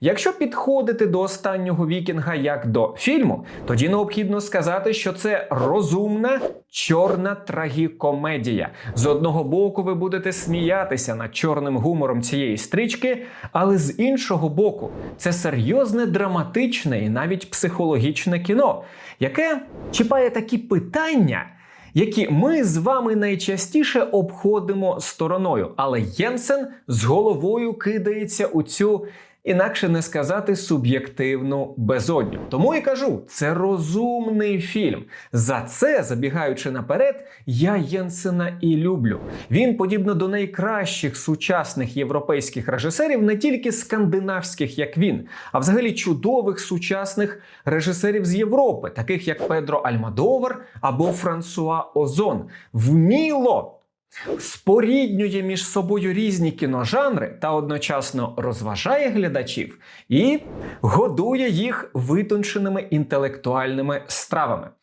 Якщо підходити до останнього вікінга як до фільму, тоді необхідно сказати, що це розумна чорна трагікомедія. З одного боку, ви будете сміятися над чорним гумором цієї стрічки, але з іншого боку, це серйозне драматичне і навіть психологічне кіно, яке чіпає такі питання. Які ми з вами найчастіше обходимо стороною, але Єнсен з головою кидається у цю інакше не сказати суб'єктивну безодню. Тому і кажу, це розумний фільм. За це, забігаючи наперед, я Єнсена і люблю. Він, подібно до найкращих сучасних європейських режисерів, не тільки скандинавських, як він, а взагалі чудових сучасних режисерів з Європи, таких як Педро Альмадовар або Франсуа Озон, вміло споріднює між собою різні кіножанри та одночасно розважає глядачів і годує їх витонченими інтелектуальними стравами.